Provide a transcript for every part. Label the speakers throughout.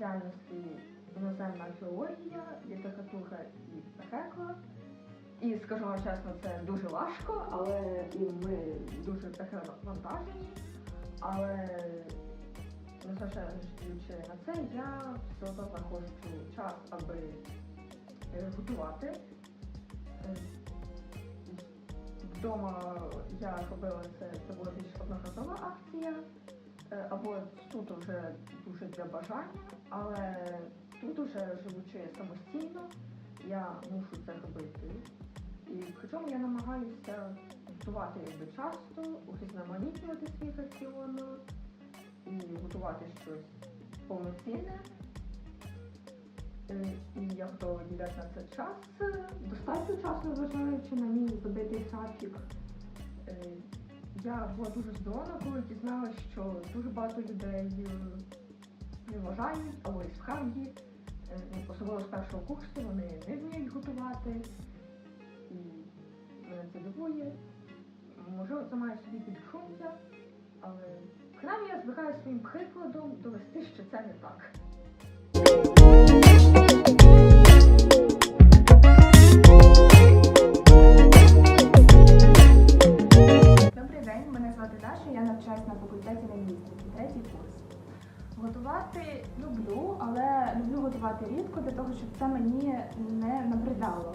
Speaker 1: спеціальності іноземна філологія, література і переклад. І скажу вам чесно, це дуже важко, але і ми дуже перевантажені. Але незважаючи на це, я все одно знаходжу час, аби готувати. Вдома я робила це, це була більш одноразова акція, або тут вже дуже для бажання, але тут уже живучи самостійно, я мушу це робити. І причому я намагаюся готувати якби часто, урізноманітнювати свій раціон і готувати щось повноцінне. Е, І я готова виділяти на це час. е, Достатньо часу, зважаючи на мій забитий графік. Я була дуже здивована, коли дізналася, що дуже багато людей е, не вважають, або і справді, е, ну, особливо з першого курсу, вони не вміють готувати. І мене це дивує. Можливо, це має собі підґрунтя, але принаймні я збираю своїм прикладом довести, що це не так.
Speaker 2: Добрий навчаюсь на факультеті лінгвістики, третій курс. Готувати люблю, але люблю готувати рідко для того, щоб це мені не набридало.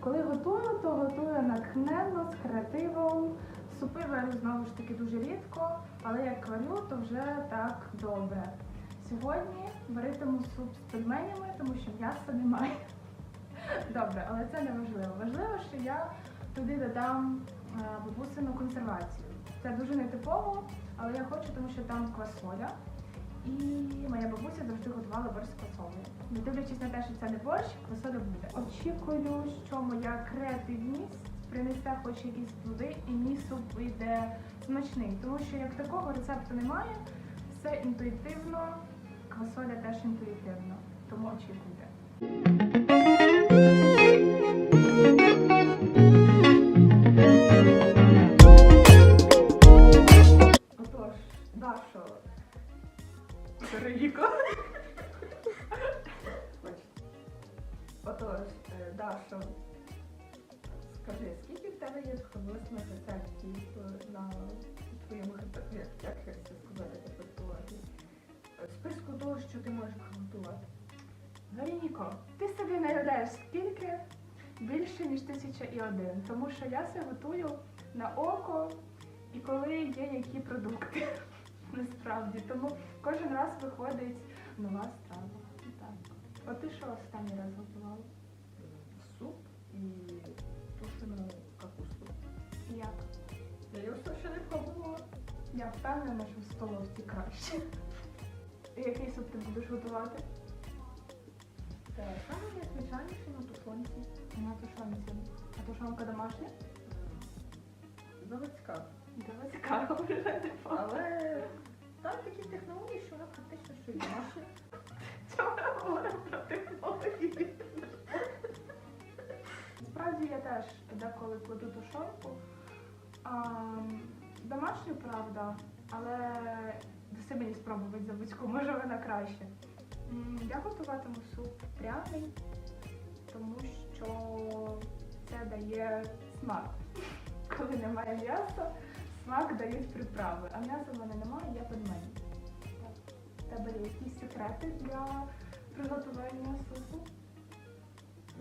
Speaker 2: Коли готую, то готую натхненно, з креативом. Супи варю знову ж таки дуже рідко, але як варю, то вже так добре. Сьогодні варитиму суп з пельменями, тому що м'яса немає. Добре, але це не важливо. Важливо, що я туди додам е, бабусину консервацію. Це дуже нетипово, але я хочу, тому що там квасоля. І моя бабуся завжди готувала борщ з квасолею. Не дивлячись на те, що це не борщ, квасоля буде. Очікую, що моя креативність принесе хоч якісь плоди, і мій суп вийде смачний, тому що як такого рецепту немає, все інтуїтивно, квасоля теж інтуїтивно. Тому очікуйте. Отож,
Speaker 1: е, Дашо, скажи, скільки в тебе є приблизно рецептів е, на твоєму як це сказати, репертуарі? Списку того, що ти можеш приготувати.
Speaker 2: Вероніко, ти собі не уявляєш, скільки більше, ніж тисяча і один. Тому що я це готую на око і коли є які продукти. Насправді. Тому кожен раз виходить нова страва. Так. От ти що останній раз готувала?
Speaker 1: Суп і тушену капусту.
Speaker 2: Як?
Speaker 1: Я його ще не пробувала.
Speaker 2: Я впевнена, що в столовці краще. Який суп ти будеш готувати?
Speaker 1: Це саме найзвичайніше на тушонці.
Speaker 2: На тушонці. А тушонка домашня?
Speaker 1: Заводська.
Speaker 2: Цікаво вже
Speaker 1: Але там такі технології, що вона практично що й домашня.
Speaker 2: Чому ми говоримо про технології? Справді я теж деколи кладу тушонку. Домашню, правда, але даси мені спробувати заводську, може вона краще. Я готуватиму суп пряний, тому що це дає смак. Коли немає м'яса, смак дають приправи, а м'яса в мене немає, я пельмені. В тебе є якісь секрети для приготування супу?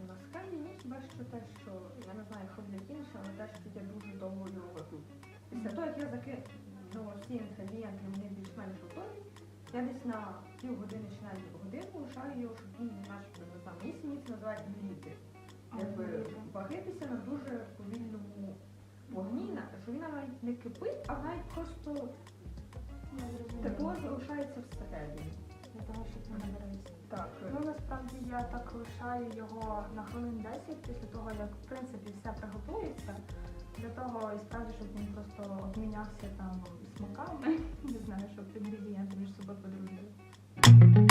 Speaker 1: Насправді ні, хіба що те, що я не знаю, що для інші, але те, що я дуже довго його готую. Після того, як я закинула всі інгредієнти, вони більш-менш готові, я десь на пів години чи навіть годину лишаю його, щоб він начебто не знаю, мені сім'ї називають літи. Якби варитися на дуже повільному вогні, що він навіть не кипить, а навіть просто. Тепло залишається всередині.
Speaker 2: Для того, щоб не набереться.
Speaker 1: Так,
Speaker 2: Ну насправді я так лишаю його на хвилин 10 після того, як в принципі все приготується. Для того і справді, щоб він просто обмінявся там смаками, не знаю, щоб інгредієнти між собою подружили.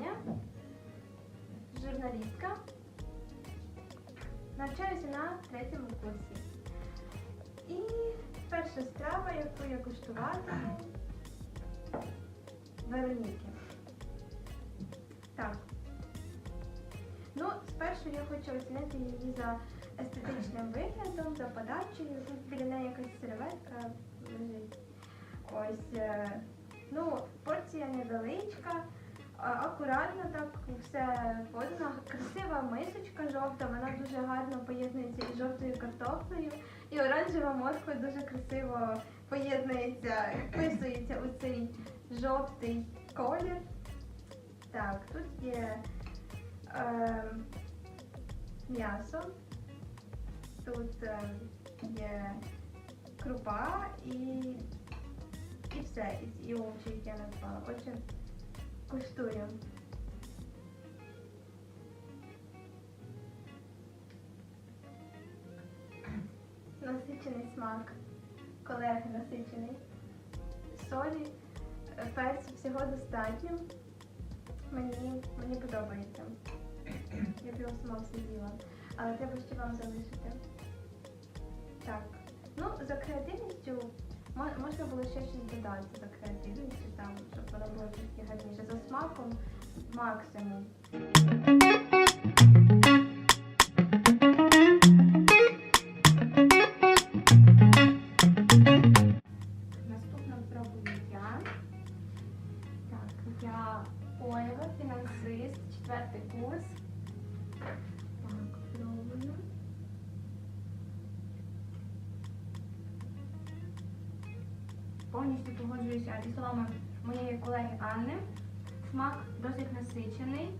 Speaker 3: Аня, журналістка, навчаюся на третьому курсі. І перша страва, яку я куштуватиму, Вероніки. Так. Ну, спершу я хочу оцінити її за естетичним виглядом, за подачею. Тут біля неї якась серветка лежить. Ось. е, Ну, порція невеличка, акуратно так все подано. Красива мисочка жовта, вона дуже гарно поєднується із жовтою картоплею. І оранжева морква дуже красиво поєднується, вписується у цей жовтий колір. Так, тут є е, м'ясо, тут е, є крупа і, і все, і, овочі, які я назвала. Куштую. Насичений смак. Колеги, насичений. Солі, перцю всього достатньо. Мені, мені подобається. Я його сама все з'їла. Але треба ще вам залишити. Так. Ну, за креативністю можна було ще щось додати за креативністю, там, щоб воно було трішки гарніше. За смаком максимум. Наступно пробую я. Так, я Ольга, фінансист, четвертий курс. Повністю погоджуюся зі словами моєї колеги Анни. Смак досить насичений,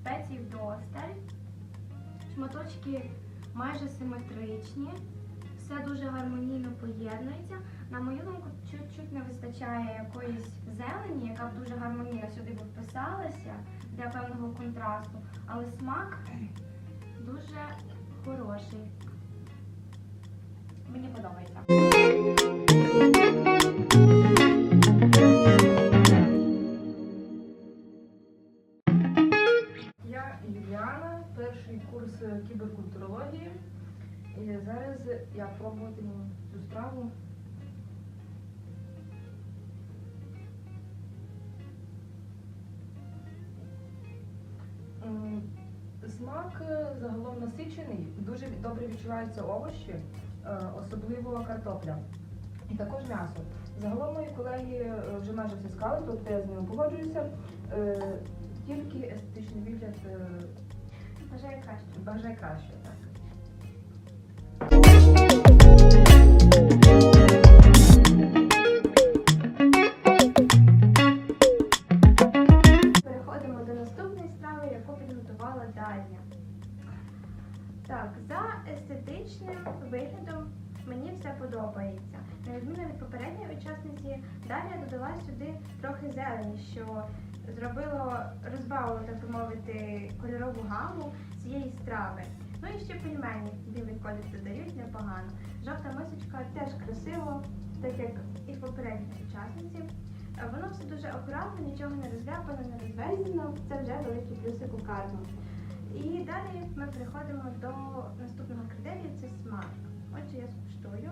Speaker 3: спецій вдосталь, шматочки майже симетричні, все дуже гармонійно поєднується. На мою думку, чуть-чуть не вистачає якоїсь зелені, яка б дуже гармонійно сюди б вписалася для певного контрасту, але смак дуже хороший. Мені подобається.
Speaker 4: Я Юліана, перший курс кіберкультурології. І зараз я пробуватиму цю страву. Смак загалом насичений, дуже добре відчуваються овочі, е, особливо картопля. І також м'ясо. Загалом мої колеги е, вже майже все сказали, тобто я з ними погоджуюся. Е, Тільки естетичний вигляд
Speaker 3: Бажаю краще.
Speaker 4: бажає краще, так.
Speaker 3: Мені все подобається. На відміну від попередньої учасниці, Дар'я додала сюди трохи зелені, що зробило, розбавило, так би мовити, кольорову гаму цієї страви. Ну і ще пельмені білий колір додають непогано. Жовта мисочка теж красиво, так як і в попередній учасниці. Воно все дуже акуратно, нічого не розляпано, не розвезено. Це вже великий плюсик у карму. І далі ми переходимо до наступного критерію це смак. Отже, я скуштую.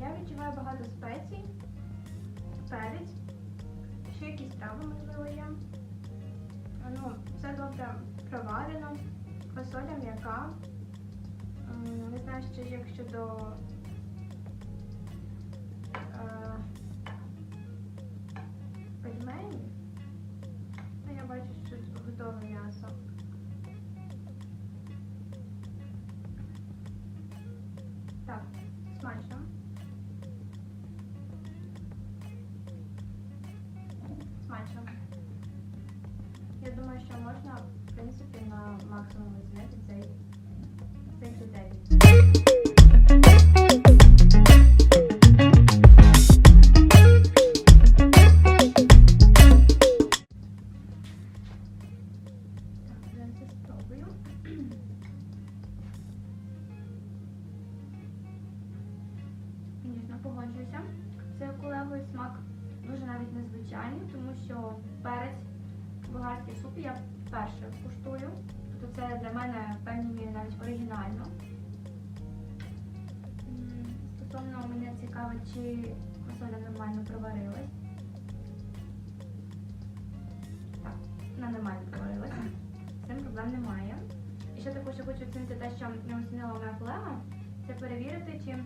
Speaker 3: Я відчуваю багато спецій, перець, ще якісь трави, можливо, є. Ну, все добре проварено, фасоля м'яка. Не знаю, ще як щодо
Speaker 5: Так, смачно. Смачно. Я думаю, що можна, в принципі, на максимум погоджуюся. Цей кулевий смак дуже навіть незвичайний, тому що перець в болгарській супі я вперше куштую. Тобто це для мене в певній мірі навіть оригінально. Стосовно мене цікавить, чи фасоля нормально проварилась. Так, вона нормально проварилася. З цим проблем немає. І ще також я хочу оцінити те, що не оцінила моя колега, це перевірити, чи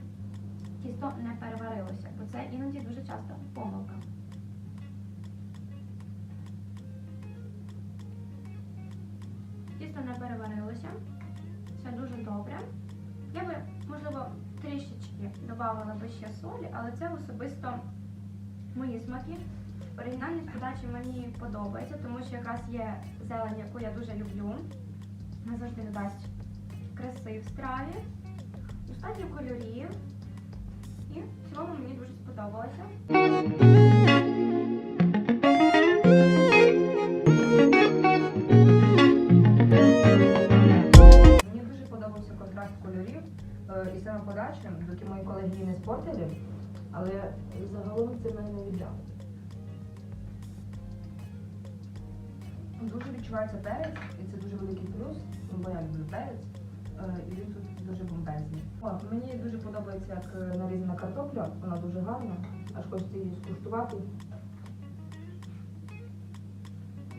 Speaker 5: тісто не переварилося, бо це іноді дуже часто помилка. Тісто не переварилося, все дуже добре. Я би, можливо, трішечки додавала би ще солі, але це особисто мої смаки. Оригінальність подачі мені подобається, тому що якраз є зелень, яку я дуже люблю. Вона завжди додасть краси в страві, достатньо кольорів. Цілому мені дуже сподобалося.
Speaker 4: Мені дуже подобався контраст кольорів е, і саме подачі, доки мої колеги її не спортили, але загалом це мене не віддав. Дуже відчувається перець, і це дуже великий плюс, бо я люблю перець, е, і він тут дуже бомбезні. От, мені дуже подобається, як е, нарізана картопля, вона дуже гарна, аж хочеться її скуштувати.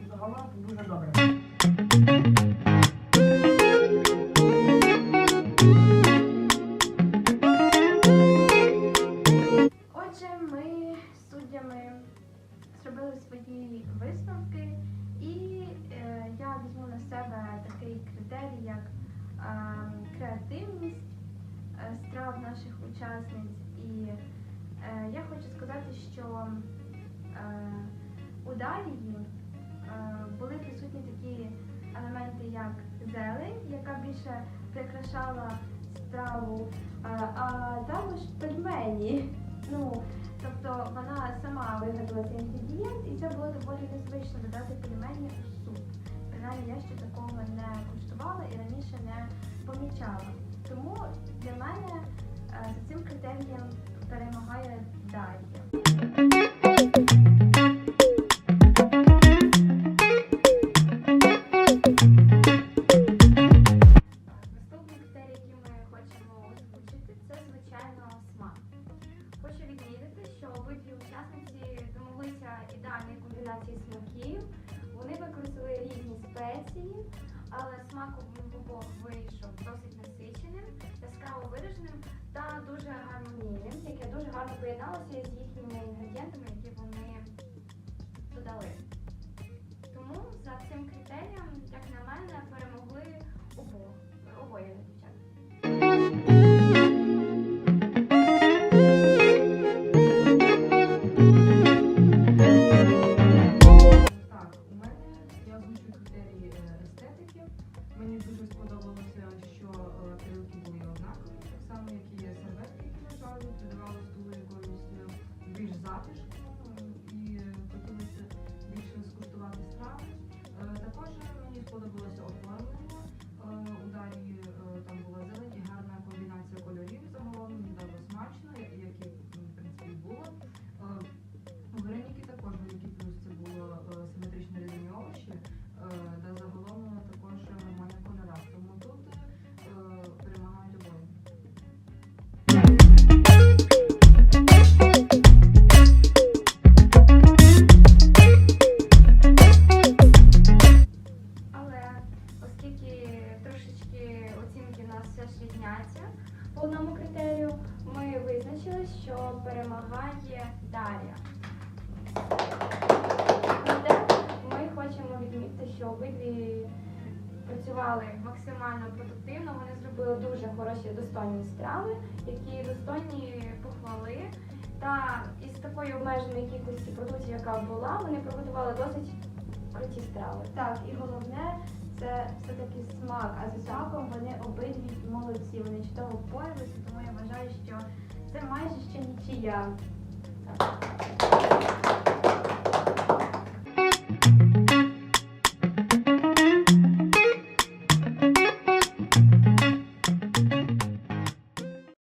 Speaker 4: Загалом дуже добре.
Speaker 5: Креативність е, страв наших учасниць. І е, я хочу сказати, що е, у Дарії були присутні такі елементи, як зелень, яка більше прикрашала страву, а також пельмені. Ну, тобто вона сама вигадала цей інгредієнт, і це було доволі незвично додати пельмені у суп. Принаймні я ще такого не куштувала і раніше не помічала. Тому для мене е, за цим критерієм перемагає смак. Хочу відмітити, що обидві учасниці домоглися ідеальної комбінації смаків. Вони використали різні спеції, але смак обох вийшов досить насиченим, яскраво вираженим та дуже гармонійним, яке дуже гарно поєдналося з їхніми інгредієнтами, які вони додали. Тому за цим критерієм, як на мене, перемогли обоє продуктивно. Дуже хороші достойні страви, які достойні похвали. Та із такої обмеженої кількості продуктів, яка була, вони приготували досить круті страви.
Speaker 3: Так, і головне це все-таки смак. А за смаком вони обидві молодці, вони чудово впоралися, тому я вважаю, що це майже ще нічия. Так.